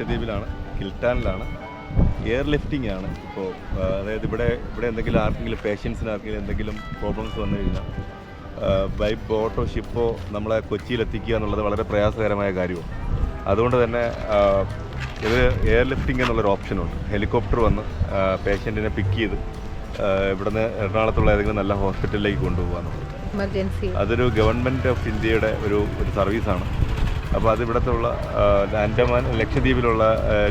ലക്ഷദ്വീപിലാണ് കിൽട്ടാനിലാണ് air lifting ആണ് ഇപ്പോൾ അതായത് ഇവിടെ ഇവിടെ എന്തെങ്കിലും ആർക്കെങ്കിലും പേഷ്യൻസിന് ആർക്കെങ്കിലും എന്തെങ്കിലും പ്രോബ്ലംസ് വന്നു കഴിഞ്ഞാൽ ബൈ ബോട്ടോ ഷിപ്പോ നമ്മളെ കൊച്ചിയിൽ എത്തിക്കുക എന്നുള്ളത് വളരെ പ്രയാസകരമായ കാര്യമാണ്. അതുകൊണ്ട് തന്നെ ഇത് എയർ ലിഫ്റ്റിംഗ് എന്നുള്ളൊരു ഓപ്ഷനുണ്ട്. ഹെലികോപ്റ്റർ വന്ന് പേഷ്യന്റിനെ പിക്ക് ചെയ്ത് ഇവിടുന്ന് എറണാകുളത്തുള്ള ഏതെങ്കിലും നല്ല ഹോസ്പിറ്റലിലേക്ക് കൊണ്ടുപോകാന്നുള്ളത്. അതൊരു ഗവൺമെന്റ് ഓഫ് ഇന്ത്യയുടെ ഒരു ഒരു സർവീസാണ് അപ്പോൾ അത് ഇവിടുത്തെ ഉള്ള ആൻഡമാൻ ലക്ഷദ്വീപിലുള്ള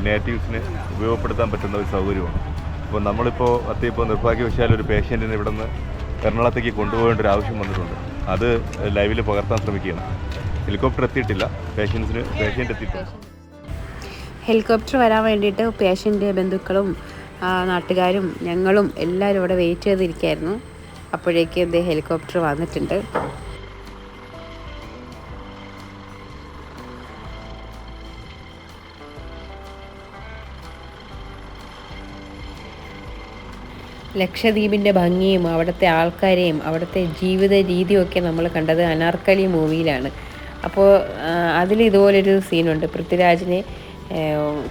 നേറ്റീവ്സിന് ഉപയോഗപ്പെടുത്താൻ പറ്റുന്ന ഒരു സൗകര്യമാണ്. അപ്പോൾ നമ്മളിപ്പോൾ അത്തിയപ്പോൾ നിർഭാഗ്യവശാൽ ഒരു പേഷ്യന്റിനെ നിന്ന് എറണാകുളത്തേക്ക് കൊണ്ടുപോകേണ്ട ഒരു ആവശ്യം വന്നിട്ടുണ്ട്. അത് ലൈവിൽ പകർത്താൻ ശ്രമിക്കുകയാണ്. ഹെലികോപ്റ്റർ എത്തിയിട്ടില്ല. പേഷ്യൻസിന് പേഷ്യന്റ് എത്തിയിട്ടുണ്ട്. ഹെലികോപ്റ്റർ വരാൻ വേണ്ടിയിട്ട് പേഷ്യന്റ് ബന്ധുക്കളും നാട്ടുകാരും ഞങ്ങളും എല്ലാവരും ഇവിടെ വെയിറ്റ് ചെയ്തിരിക്കുകയായിരുന്നു അപ്പോഴേക്കും ഇത് ഹെലികോപ്റ്റർ വന്നിട്ടുണ്ട്. ലക്ഷദ്വീപിന്റെ ഭംഗിയും അവിടുത്തെ ആൾക്കാരെയും അവിടുത്തെ ജീവിത രീതിയും ഒക്കെ നമ്മൾ കണ്ടത് അനാർക്കലി മൂവിയിലാണ്. അപ്പോൾ അതിൽ ഇതുപോലൊരു സീനുണ്ട്. പൃഥ്വിരാജിനെ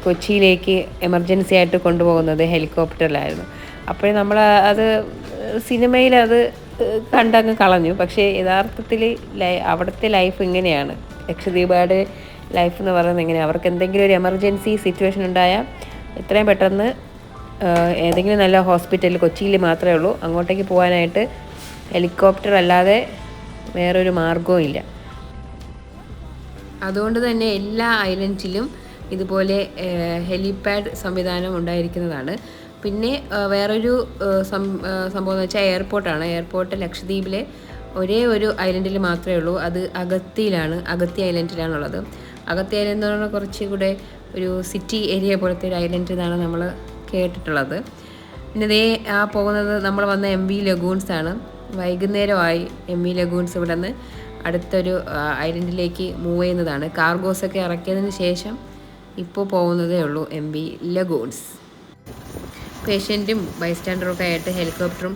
കൊച്ചിയിലേക്ക് എമർജൻസി ആയിട്ട് കൊണ്ടുപോകുന്നത് ഹെലികോപ്റ്ററിലായിരുന്നു. അപ്പോൾ നമ്മൾ അത് സിനിമയിൽ അത് കണ്ടങ്ങ് കളഞ്ഞു. പക്ഷേ യഥാർത്ഥത്തിൽ ലൈ- അവിടുത്തെ ലൈഫ് ഇങ്ങനെയാണ്. ലക്ഷദ്വീപുകാരുടെ ലൈഫ് എന്ന് പറയുന്നത് എങ്ങനെയാണ് അവർക്ക് എന്തെങ്കിലും ഒരു എമർജൻസി സിറ്റുവേഷൻ ഉണ്ടായാൽ എത്രയും പെട്ടെന്ന് ഏതെങ്കിലും നല്ല ഹോസ്പിറ്റൽ കൊച്ചിയിൽ മാത്രമേ ഉള്ളൂ. അങ്ങോട്ടേക്ക് പോകാനായിട്ട് ഹെലികോപ്റ്റർ അല്ലാതെ വേറൊരു മാർഗവും ഇല്ല. അതുകൊണ്ട് തന്നെ എല്ലാ ഐലൻഡിലും ഇതുപോലെ ഹെലിപാഡ് സംവിധാനം ഉണ്ടായിരിക്കുന്നതാണ്. പിന്നെ വേറൊരു സംഭവം എന്ന് വെച്ചാൽ എയർപോർട്ടാണ്. എയർപോർട്ട് ലക്ഷദ്വീപിലെ ഒരേ ഒരു ഐലൻഡിൽ മാത്രമേ ഉള്ളൂ. അത് അഗത്തിയിലാണ് അഗത്തി ഐലൻഡിലാണുള്ളത്. അഗത്തി ഐലൻഡ് എന്ന് പറഞ്ഞാൽ കുറച്ചുകൂടെ ഒരു സിറ്റി ഏരിയ പോലത്തെ ഒരു ഐലൻഡ് എന്നാണ് നമ്മൾ കേട്ടിട്ടുള്ളത്. പിന്നെ ഇതേ ആ പോകുന്നത് നമ്മൾ വന്ന എം വി ലഗൂൺസ് ആണ്. വൈകുന്നേരമായി എം വി ലഗൂൺസ് ഇവിടെ നിന്ന് അടുത്തൊരു ഐലൻഡിലേക്ക് മൂവ് ചെയ്യുന്നതാണ്. കാർഗോസ് ഒക്കെ ഇറക്കിയതിന് ശേഷം ഇപ്പോൾ പോകുന്നതേ ഉള്ളൂ എം വി ലഗൂൺസ് പേഷ്യന്റും ബൈസ്റ്റാൻഡറും ഒക്കെ ആയിട്ട് ഹെലികോപ്റ്ററും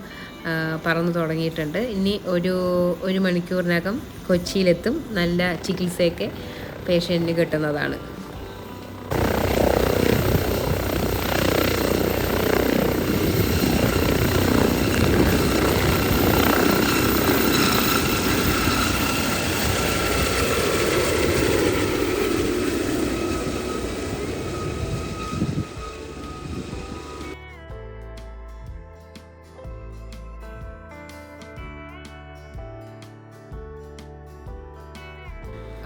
പറന്നു തുടങ്ങിയിട്ടുണ്ട്. ഇനി ഒരു ഒരു മണിക്കൂറിനകം കൊച്ചിയിലെത്തും. നല്ല ചികിത്സയൊക്കെ പേഷ്യന്റിന് കിട്ടുന്നതാണ്.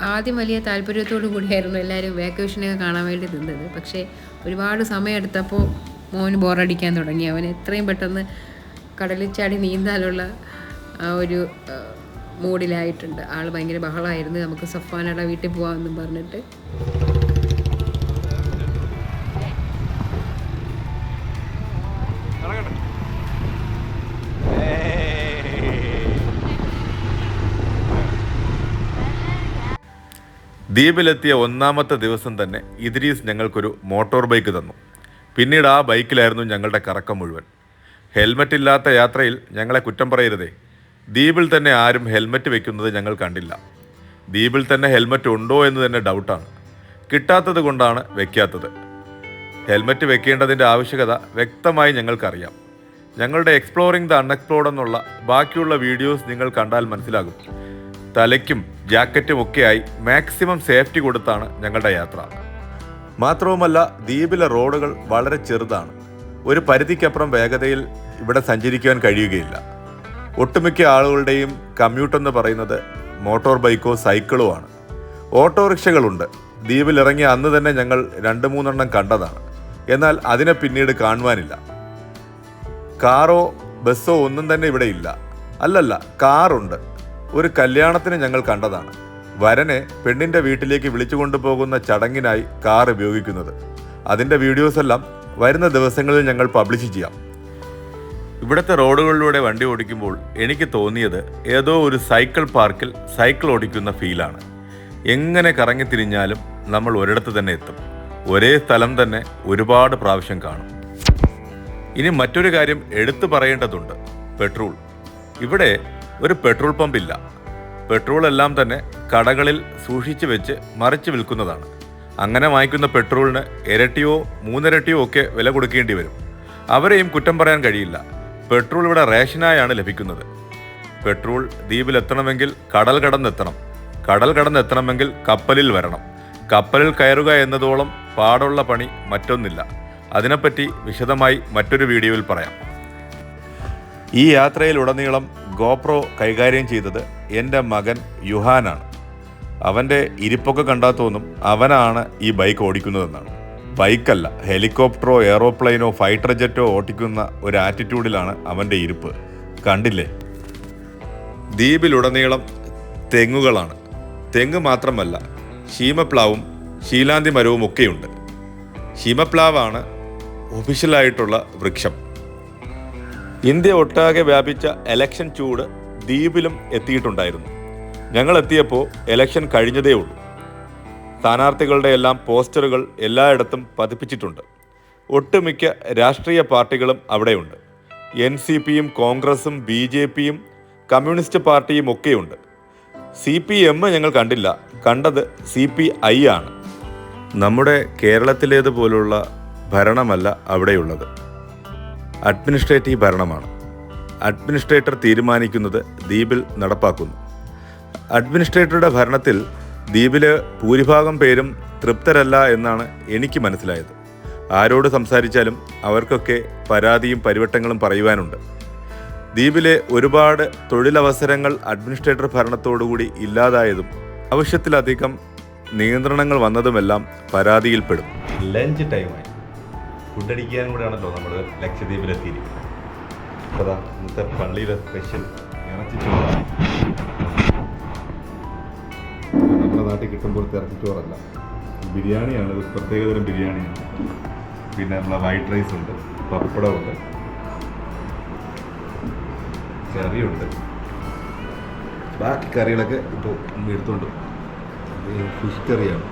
ആദ്യം വലിയ താല്പര്യത്തോടു കൂടിയായിരുന്നു എല്ലാവരും വാക്കേഷനൊക്കെ കാണാൻ വേണ്ടി നിന്നത്. പക്ഷേ ഒരുപാട് സമയമെടുത്തപ്പോൾ മോന് ബോറടിക്കാൻ തുടങ്ങി. അവൻ എത്രയും പെട്ടെന്ന് കടലിൽ ചാടി നീന്താനുള്ള ആ ഒരു മൂഡിലായിട്ടുണ്ട്. ആൾ ഭയങ്കര ബഹളമായിരുന്നു നമുക്ക് സഫാനയുടെ വീട്ടിൽ പോകാമെന്നും പറഞ്ഞിട്ട്. ദ്വീപിലെത്തിയ ഒന്നാമത്തെ ദിവസം തന്നെ ഇദ്രീസ് ഞങ്ങൾക്കൊരു മോട്ടോർ ബൈക്ക് തന്നു. പിന്നീട് ആ ബൈക്കിലായിരുന്നു ഞങ്ങളുടെ കറക്കം മുഴുവൻ. ഹെൽമറ്റ് ഇല്ലാത്ത യാത്രയിൽ ഞങ്ങളെ കുറ്റം പറയരുതേ. ദ്വീപിൽ തന്നെ ആരും ഹെൽമറ്റ് വെക്കുന്നത് ഞങ്ങൾ കണ്ടില്ല. ദ്വീപിൽ തന്നെ ഹെൽമറ്റ് ഉണ്ടോ എന്ന് തന്നെ ഡൗട്ടാണ്. കിട്ടാത്തത് കൊണ്ടാണ് വെക്കാത്തത്. ഹെൽമറ്റ് വെക്കേണ്ടതിന്റെ ആവശ്യകത വ്യക്തമായി ഞങ്ങൾക്കറിയാം. ഞങ്ങളുടെ എക്സ്പ്ലോറിംഗ് ദ അൺഎക്സ്പ്ലോർഡ് എന്നുള്ള ബാക്കിയുള്ള വീഡിയോസ് നിങ്ങൾ കണ്ടാൽ മനസ്സിലാകും. തലയ്ക്കും ജാക്കറ്റും ഒക്കെയായി മാക്സിമം സേഫ്റ്റി കൊടുത്താണ് ഞങ്ങളുടെ യാത്ര. മാത്രവുമല്ല ദ്വീപിലെ റോഡുകൾ വളരെ ചെറുതാണ്. ഒരു പരിധിക്കപ്പുറം വേഗതയിൽ ഇവിടെ സഞ്ചരിക്കുവാൻ കഴിയുകയില്ല. ഒട്ടുമിക്ക ആളുകളുടെയും കമ്മ്യൂട്ട് എന്ന് പറയുന്നത് മോട്ടോർ ബൈക്കോ സൈക്കിളോ ആണ്. ഓട്ടോറിക്ഷകളുണ്ട്. ദ്വീപിലിറങ്ങിയ അന്ന് തന്നെ ഞങ്ങൾ രണ്ട് മൂന്നെണ്ണം കണ്ടതാണ്. എന്നാൽ അതിനെ പിന്നീട് കാണുവാനില്ല. കാറോ ബസ്സോ ഒന്നും തന്നെ ഇവിടെ ഇല്ല. അല്ലല്ല കാറുണ്ട്. ഒരു കല്യാണത്തിന് ഞങ്ങൾ കണ്ടതാണ്. വരനെ പെണ്ണിന്റെ വീട്ടിലേക്ക് വിളിച്ചു കൊണ്ടുപോകുന്ന ചടങ്ങിനായി കാർ ഉപയോഗിക്കുന്നത്. അതിന്റെ വീഡിയോസ് എല്ലാം വരുന്ന ദിവസങ്ങളിൽ ഞങ്ങൾ പബ്ലിഷ് ചെയ്യാം. ഇവിടുത്തെ റോഡുകളിലൂടെ വണ്ടി ഓടിക്കുമ്പോൾ എനിക്ക് തോന്നിയത് ഏതോ ഒരു സൈക്കിൾ പാർക്കിൽ സൈക്കിൾ ഓടിക്കുന്ന ഫീലാണ്. എങ്ങനെ കറങ്ങി കറങ്ങിത്തിരിഞ്ഞാലും നമ്മൾ ഒരിടത്ത് തന്നെ എത്തും. ഒരേ സ്ഥലം തന്നെ ഒരുപാട് പ്രാവശ്യം കാണും. ഇനി മറ്റൊരു കാര്യം എടുത്തു പറയേണ്ടതുണ്ട്. പെട്രോൾ. ഇവിടെ ഒരു പെട്രോൾ പമ്പ് ഇല്ല പെട്രോൾ എല്ലാം തന്നെ കടകളിൽ സൂക്ഷിച്ചു വെച്ച് മറിച്ച് വിൽക്കുന്നതാണ്. അങ്ങനെ വാങ്ങിക്കുന്ന പെട്രോളിന് ഇരട്ടിയോ മൂന്നിരട്ടിയോ ഒക്കെ വില കൊടുക്കേണ്ടി വരും. അവരെയും കുറ്റം പറയാൻ കഴിയില്ല. പെട്രോൾ ഇവിടെ റേഷനായാണ് ലഭിക്കുന്നത്. പെട്രോൾ ദ്വീപിലെത്തണമെങ്കിൽ കടൽ കടന്നെത്തണം. കടൽ കടന്നെത്തണമെങ്കിൽ കപ്പലിൽ വരണം. കപ്പലിൽ കയറുക എന്നതോളം പാടുള്ള പണി മറ്റൊന്നില്ല. അതിനെപ്പറ്റി വിശദമായി മറ്റൊരു വീഡിയോയിൽ പറയാം. ഈ യാത്രയിലുടനീളം ഗോപ്രോ കൈകാര്യം ചെയ്തത് എന്റെ മകൻ യുഹാനാണ്. അവന്റെ ഇരിപ്പൊക്കെ കണ്ടാൽ തോന്നും അവനാണ് ഈ ബൈക്ക് ഓടിക്കുന്നതെന്നാണ്. ബൈക്കല്ല ഹെലികോപ്റ്ററോ എയറോപ്ലെയിനോ ഫൈറ്റർ ജെറ്റോ ഓടിക്കുന്ന ഒരു ആറ്റിറ്റ്യൂഡിലാണ് അവന്റെ ഇരിപ്പ്. കണ്ടില്ലേ? ദ്വീപിലുടനീളം തെങ്ങുകളാണ്. തെങ്ങ് മാത്രമല്ല ശീമപ്ലാവും ശീലാന്തി മരവും ഒക്കെയുണ്ട്. ശീമപ്ലാവാണ് ഒഫീഷ്യലായിട്ടുള്ള വൃക്ഷം. ഇന്ത്യ ഒട്ടാകെ വ്യാപിച്ച എലക്ഷൻ ചൂട് ദ്വീപിലും എത്തിയിട്ടുണ്ടായിരുന്നു. ഞങ്ങൾ എത്തിയപ്പോൾ എലക്ഷൻ കഴിഞ്ഞതേ ഉള്ളൂ. സ്ഥാനാർത്ഥികളുടെ എല്ലാം പോസ്റ്ററുകൾ എല്ലായിടത്തും പതിപ്പിച്ചിട്ടുണ്ട്. ഒട്ടുമിക്ക രാഷ്ട്രീയ പാർട്ടികളും അവിടെയുണ്ട്. എൻ സി പിയും കോൺഗ്രസും ബി ജെ പിയും കമ്മ്യൂണിസ്റ്റ് പാർട്ടിയും ഒക്കെയുണ്ട്. സി പി എം ഞങ്ങൾ കണ്ടില്ല. കണ്ടത് സി പി ഐ ആണ്. നമ്മുടെ കേരളത്തിലേതുപോലുള്ള ഭരണമല്ല അവിടെയുള്ളത്. അഡ്മിനിസ്ട്രേറ്റീവ് ഭരണമാണ്. അഡ്മിനിസ്ട്രേറ്റർ തീരുമാനിക്കുന്നത് ദ്വീപിൽ നടപ്പാക്കുന്നു. അഡ്മിനിസ്ട്രേറ്ററുടെ ഭരണത്തിൽ ദ്വീപിൽ ഭൂരിഭാഗം പേരും തൃപ്തരല്ല എന്നാണ് എനിക്ക് മനസ്സിലായത്. ആരോട് സംസാരിച്ചാലും അവർക്കൊക്കെ പരാതിയും പരിവട്ടങ്ങളും പറയുവാനുണ്ട്. ദ്വീപിലെ ഒരുപാട് തൊഴിലവസരങ്ങൾ അഡ്മിനിസ്ട്രേറ്റർ ഭരണത്തോടുകൂടി ഇല്ലാതായതും ആവശ്യത്തിലധികം നിയന്ത്രണങ്ങൾ വന്നതുമെല്ലാം പരാതിയിൽപ്പെടും. ലഞ്ച് ടൈമായി ഫുഡ് അടിക്കാൻ കൂടെയാണല്ലോ നമ്മൾ ലക്ഷദ്വീപിലെത്തിയിരിക്കുന്നത്. അതാ ഇന്നത്തെ പള്ളിയിലെ സ്പെഷ്യൽ ഇറച്ചിച്ചോറാണ് നമ്മുടെ നാട്ടിൽ കിട്ടുമ്പോഴത്തെ ഇറച്ചിച്ചോറല്ല. ബിരിയാണിയാണ് ഒരു പ്രത്യേകതരം ബിരിയാണിയാണ്. പിന്നെ നമ്മളെ വൈറ്റ് റൈസ് ഉണ്ട് പപ്പടമുണ്ട് കറിയുണ്ട് ബാക്കി കറികളൊക്കെ ഇപ്പോൾ എടുത്തുകൊണ്ട് ഫിഷ് കറിയാണ്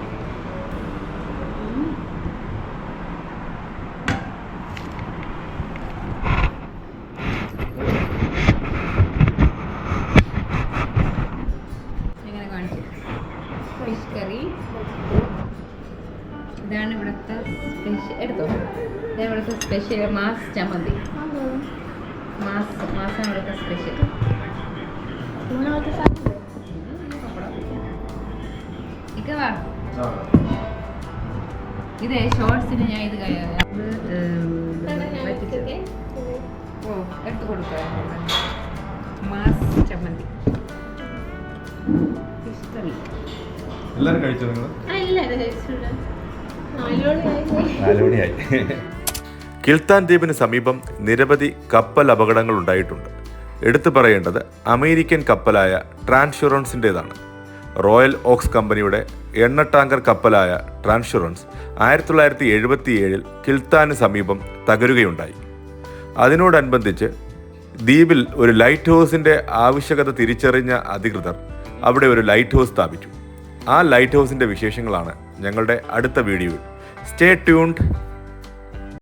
എങ്ങനെ കാണിച്ചു കറി ഇതാണ് ഇവിടുത്തെ സ്പെഷ്യൽ എടുത്തോ? ഇതാണ് ഇവിടുത്തെ സ്പെഷ്യൽ മാസ് ചമ്മന്തി. മാസ് മാസാണ് ഇവിടുത്തെ സ്പെഷ്യൽ ഇതേ ഷോർട്സിന് ഞാൻ ഇത് ഓ എടുത്തു കൊടുക്കാം മാസ് ചമ്മന്തി. ഫിഷ് എല്ലാവരും കഴിച്ചോ നിങ്ങൾ? നാലുമണിയായി. കിൽത്താൻ ദ്വീപിന് സമീപം നിരവധി കപ്പൽ അപകടങ്ങൾ ഉണ്ടായിട്ടുണ്ട്. എടുത്തു പറയേണ്ടത് അമേരിക്കൻ കപ്പലായ ട്രാൻഷുറൻസിന്റെതാണ് റോയൽ ഓക്സ് കമ്പനിയുടെ എണ്ണ ടാങ്കർ കപ്പലായ ട്രാൻഷുറൻസ് ആയിരത്തി തൊള്ളായിരത്തി എഴുപത്തി ഏഴിൽ കിൽത്താന് സമീപം തകരുകയുണ്ടായി. അതിനോടനുബന്ധിച്ച് ദ്വീപിൽ ഒരു ലൈറ്റ് ഹൗസിന്റെ ആവശ്യകത തിരിച്ചറിഞ്ഞ അധികൃതർ അവിടെ ഒരു ലൈറ്റ് ഹൗസ് സ്ഥാപിച്ചു. ആ ലൈറ്റ് ഹൗസിന്റെ വിശേഷങ്ങളാണ് ഞങ്ങളുടെ അടുത്ത വീഡിയോയിൽ സ്റ്റേ ട്യൂൺഡ്